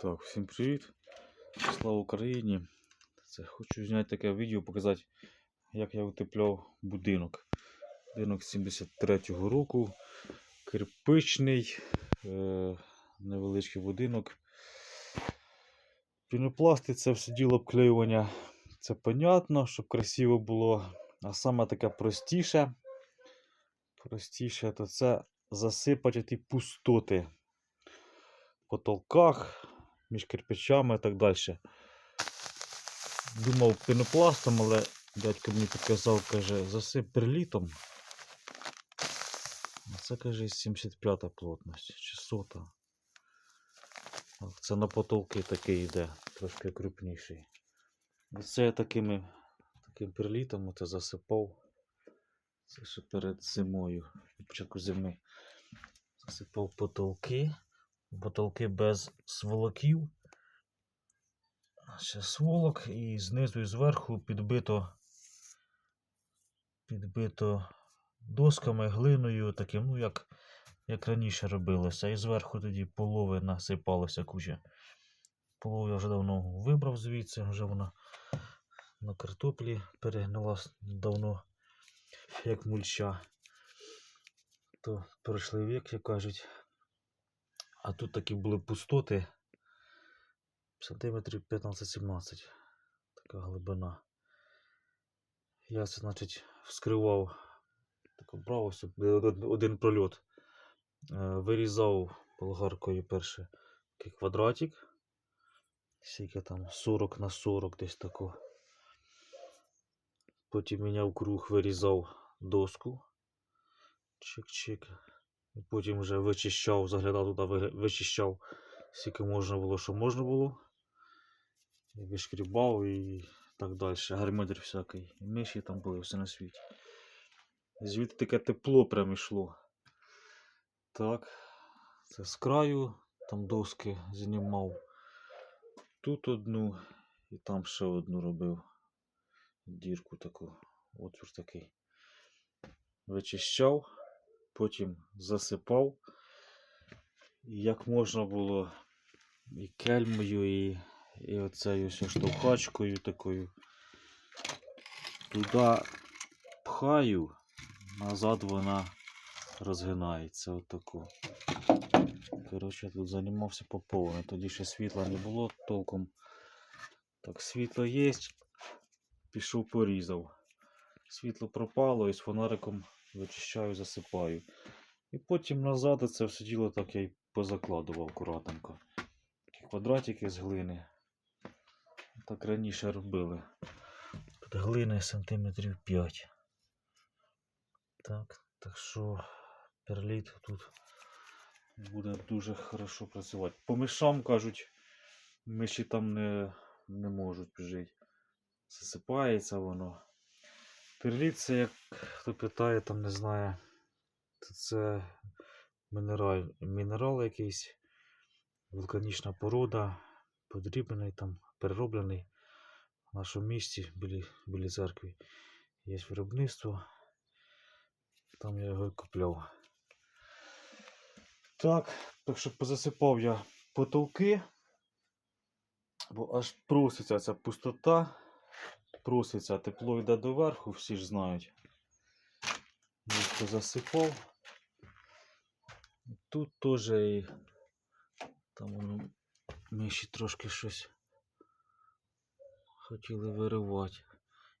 Так, всім привіт. Слава Україні. Це хочу зняти таке відео, показати, як я утепляв будинок. Будинок 73-го року. Кирпичний, е- невеличкий будинок. Пінопласти це все діло обклеювання. Це понятно, щоб красиво було. А саме таке простіше. Простіше, то це засипати ті пустоти потолках, між кирпичами і так далі. Думав пінопластом, але дядько мені підказав, каже, засип перлітом. Це каже 75 плотність, чи 100. Так, Це на потолки такий йде, трошки крупніший. І це я такими, таким перлітом оце засипав. Це ще перед зимою, початку зими. Засипав потолки. Потолки без сволоків. Ще сволок і знизу і зверху підбито, підбито досками, глиною, таким, ну як, як раніше робилося. І зверху тоді полови насипалося куча. Полову я вже давно вибрав звідси, вже вона на картоплі перегнила давно, як мульча. То пройшли вік, як кажуть. А тут такі були пустоти. Сантиметрів 15-17. Така глибина. Я це, значить, вскривав, так брав один, один прольот. Е, Вирізав болгаркою перше такий квадратик. Скільки там 40 на 40 десь тако. Потім міняв круг, вирізав доску. Чик-чик. Потім вже вичищав, заглядав туди, вичищав, скільки можна було, що можна було. Вишкрібав і так далі. Гармидер всякий. Миші там були все на світі. Звідти таке тепло прям йшло. Так. Це з краю, там доски знімав. Тут одну і там ще одну робив. Дірку таку, отвір такий. Вичищав потім засипав. І як можна було і кельмою, і, і оцею штовхачкою такою. Туди пхаю, назад вона розгинається отаку. Коротше, тут займався по повній. Тоді ще світла не було толком. Так, світло є. Пішов порізав. Світло пропало і з фонариком вичищаю, засипаю. І потім назад це все діло так я й позакладував акуратненько. Такі квадратики з глини. Так раніше робили. Тут глини сантиметрів 5. Так, так що перліт тут буде дуже хорошо працювати. По мишам кажуть, миші там не, не можуть жити. Засипається воно. Перліт це, як хто питає, там не знає, то це мінерал, мінерал якийсь, вулканічна порода, подріблений там, перероблений в нашому місті біля, біля церкви. Є виробництво. Там я його і купляв. Так, так що позасипав я потолки, бо аж проситься ця пустота проситься, тепло йде доверху, всі ж знають. Місто засипав. Тут теж і там воно миші трошки щось хотіли виривати.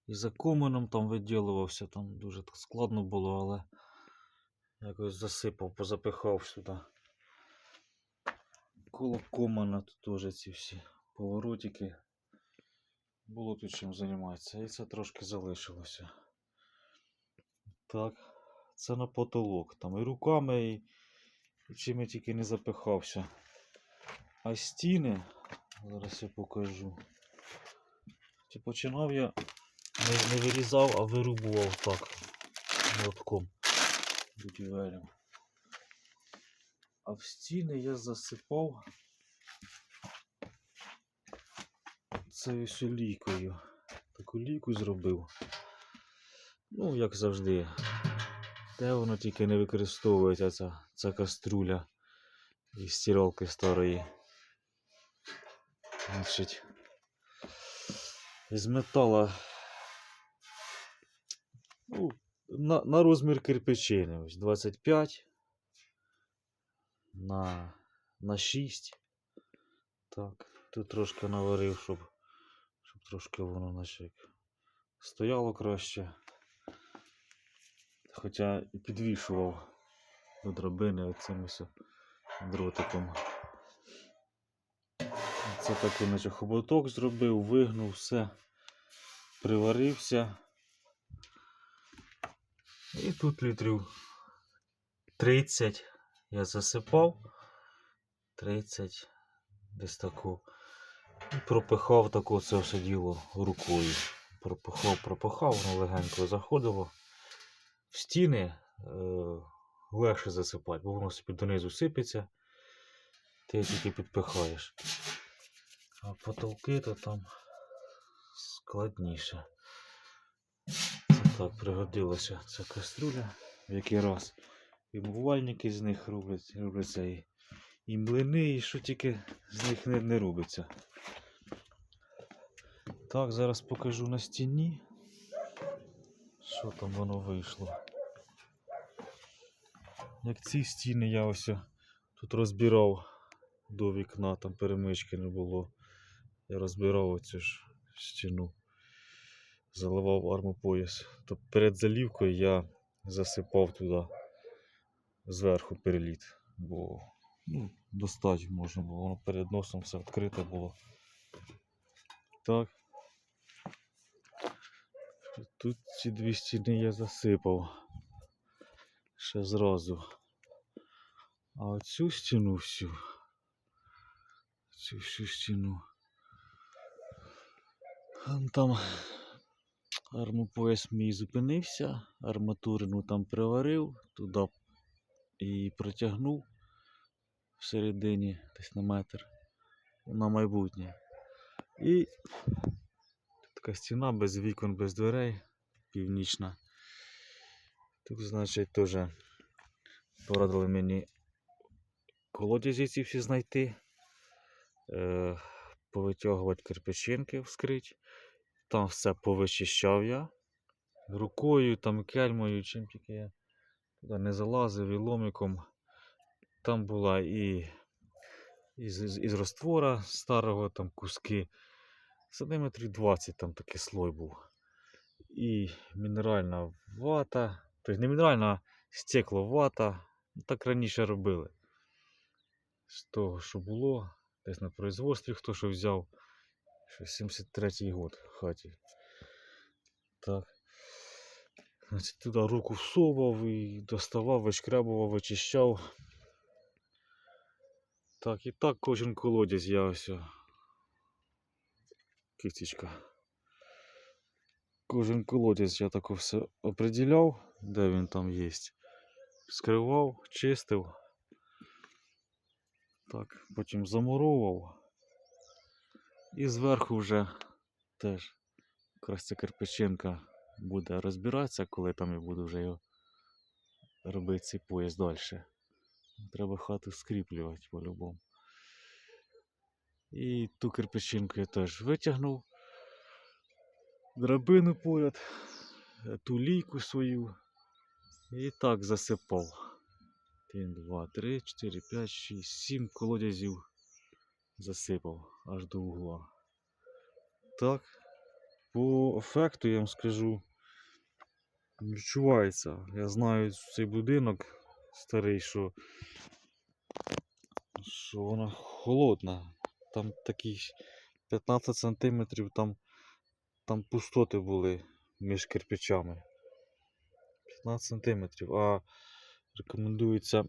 І за комином там виділувався, там дуже складно було, але якось засипав, позапихав сюди. Коло комина тут теж ці всі поворотики. Було тут чим займатися, і це трошки залишилося. Так, це на потолок. Там і руками, і, і чим я тільки не запихався. А стіни, зараз я покажу. Чи починав я не, не вирізав, а вирубував так. Молотком будівелем. А в стіни я засипав цією ось лійкою. Таку лійку зробив. Ну, як завжди. Де воно тільки не використовується ця, ця каструля із стиралки старої. Значить, із метала ну, на, на розмір кирпичини. Ось 25 на, на 6. Так, тут трошки наварив, щоб трошки воно наче як стояло краще. Хоча і підвішував до драбини оцим дротиком. Це такий наче хоботок зробив, вигнув все, приварився. І тут літрів 30 я засипав. 30 десь таку. Пропихав таку це все діло рукою. Пропихав, пропихав, воно легенько заходило. В стіни е, легше засипати, бо воно собі донизу сипеться. Ти тільки підпихаєш. А потолки то там складніше. Це так пригодилася ця каструля в який раз. І бувальники з них роблять, робляться і, і млини, і що тільки з них не, не робиться. Так, зараз покажу на стіні. Що там воно вийшло. Як ці стіни я ось тут розбирав до вікна, там перемички не було. Я розбирав оцю ж стіну, заливав армопояс. То перед залівкою я засипав туди зверху переліт, бо ну, достати можна було, воно перед носом все відкрите було. Так. Тут ці дві стіни я засипав ще зразу. А оцю стіну всю, цю всю стіну. Там армопояс мій зупинився, арматурину там приварив, туди і протягнув всередині десь на метр на майбутнє. І така стіна без вікон, без дверей, північна. Тут, значить, теж порадили мені колодязі ці всі знайти, е, повитягувати кирпичинки, вскрити. Там все повичищав я. Рукою, там кельмою, чим тільки я туди не залазив і ломиком. Там була і із, із, із раствора старого там куски. Сантиметрів 20 там такий слой був. І мінеральна вата. Тобто не мінеральна, а стекловата. Ну, Так раніше робили. З того, що було, десь на производстві хто що взяв. Що 73-й год в хаті. Так. Значить, туди руку всовував і доставав, вишкрябував, вичищав. Так, і так кожен колодязь я ось. о. Кистечка. Кожен колодязь я так все определяв, де він там є. Скривав, чистив. Так, потім замуровував. І зверху вже теж якраз ця кирпичинка буде розбиратися, коли там я буду вже його робити цей пояс далі. Треба хату скріплювати по-любому. І ту кирпичинку я теж витягнув. Драбину поряд, ту лійку свою. І так засипав. 1, 2, 3, 4, 5, 6, 7 колодязів засипав аж до угла. Так, по ефекту я вам скажу, відчувається. Я знаю цей будинок старий, що, що вона холодна. Там такі 15 сантиметрів, там, там пустоти були між кирпичами. 15 сантиметрів. А рекомендується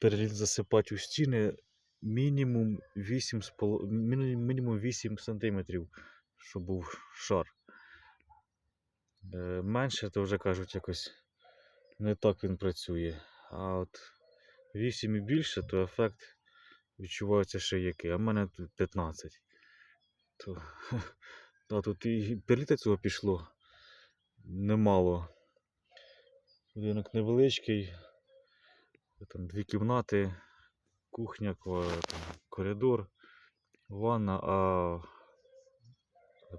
переліт засипати у стіни мінімум 8, з мінімум 8 сантиметрів, щоб був шар. Е, Менше, то вже кажуть, якось не так він працює. А от 8 і більше, то ефект відчувається ще який. А в мене тут 15. То, та, тут і переліта цього пішло немало. Будинок невеличкий. Там дві кімнати, кухня, коридор. ванна, а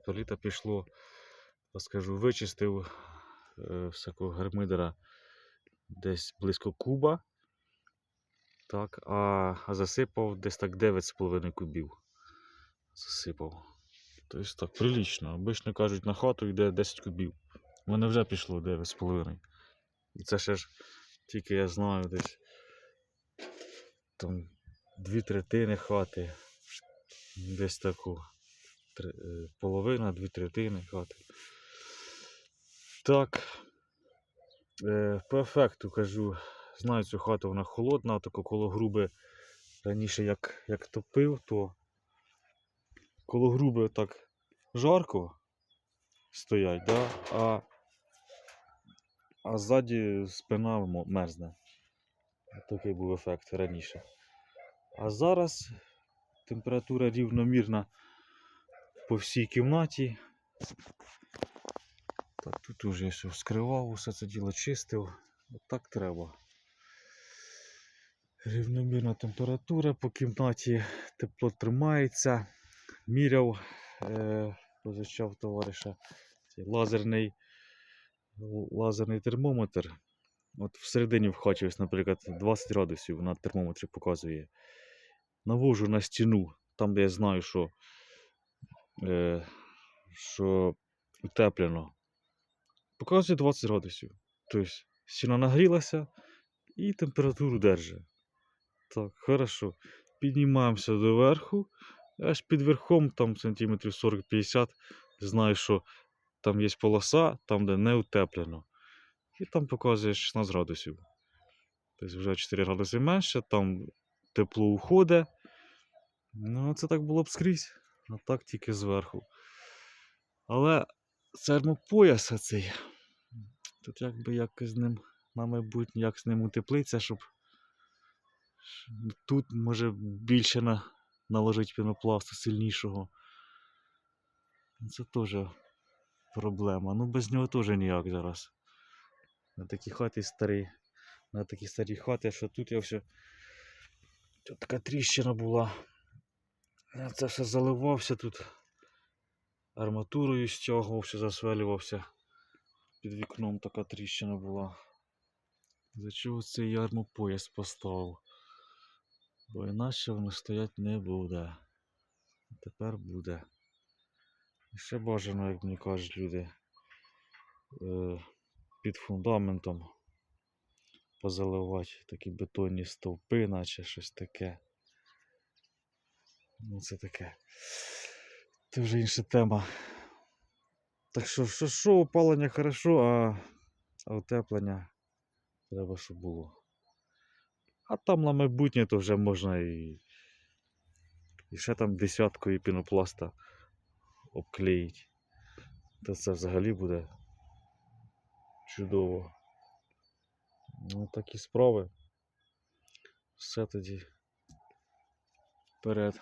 до літа пішло, скажу, вичистив е, всякого гармидера десь близько куба. Так, а, засипав десь так 9,5 кубів. Засипав. Тобто так, прилічно. Обично кажуть, на хату йде 10 кубів. У мене вже пішло 9,5. І це ще ж тільки я знаю десь там дві третини хати. Десь таку. Е, Половина, дві третини хати. Так. Е, по ефекту кажу, знаю цю хату, вона холодна, тако коло груби раніше як, як топив, то коло груби так жарко стоять, да? а, а ззаді спина мерзне. Такий був ефект раніше. А зараз температура рівномірна по всій кімнаті. Так, тут уже все вскривав, усе це діло чистив. От так треба. Рівномірна температура по кімнаті, тепло тримається. Міряв, е, позичав товариша цей лазерний, лазерний термометр. От всередині в хаті, наприклад, 20 градусів на термометрі показує. Навожу на стіну, там, де я знаю, що, е, що утеплено. Показує 20 градусів. Тобто стіна нагрілася і температуру держить. Так, хорошо. Піднімаємося до верху. Аж під верхом, там сантиметрів 40-50, знаю, що там є полоса, там, де не утеплено. І там показує 16 градусів. Тобто вже 4 градуси менше, там тепло уходить. Ну, це так було б скрізь, а так тільки зверху. Але термопояс оцей. Тут якби якось з ним на майбутнє, як з ним утеплиться, щоб тут може більше на, наложить пінопласту сильнішого. Це теж проблема. Ну без нього теж ніяк зараз. На такі хати старі. На такі старі хати, що тут я все. Тут така тріщина була. Я це все заливався тут. Арматурою стягувався, засвелювався. Під вікном така тріщина була. За чого цей ярмопояс поставив? Бо іначе воно стоять не буде. А тепер буде. Ще бажано, як мені кажуть люди, е, під фундаментом позаливати такі бетонні стовпи, наче щось таке. Ну, це таке. Це вже інша тема. Так що, що, що опалення хорошо, а, утеплення треба, щоб було. А там на майбутнє то вже можна і, і ще там десяткою пінопласта обклеїть. То це взагалі буде чудово. Ну, такі справи. Все тоді вперед.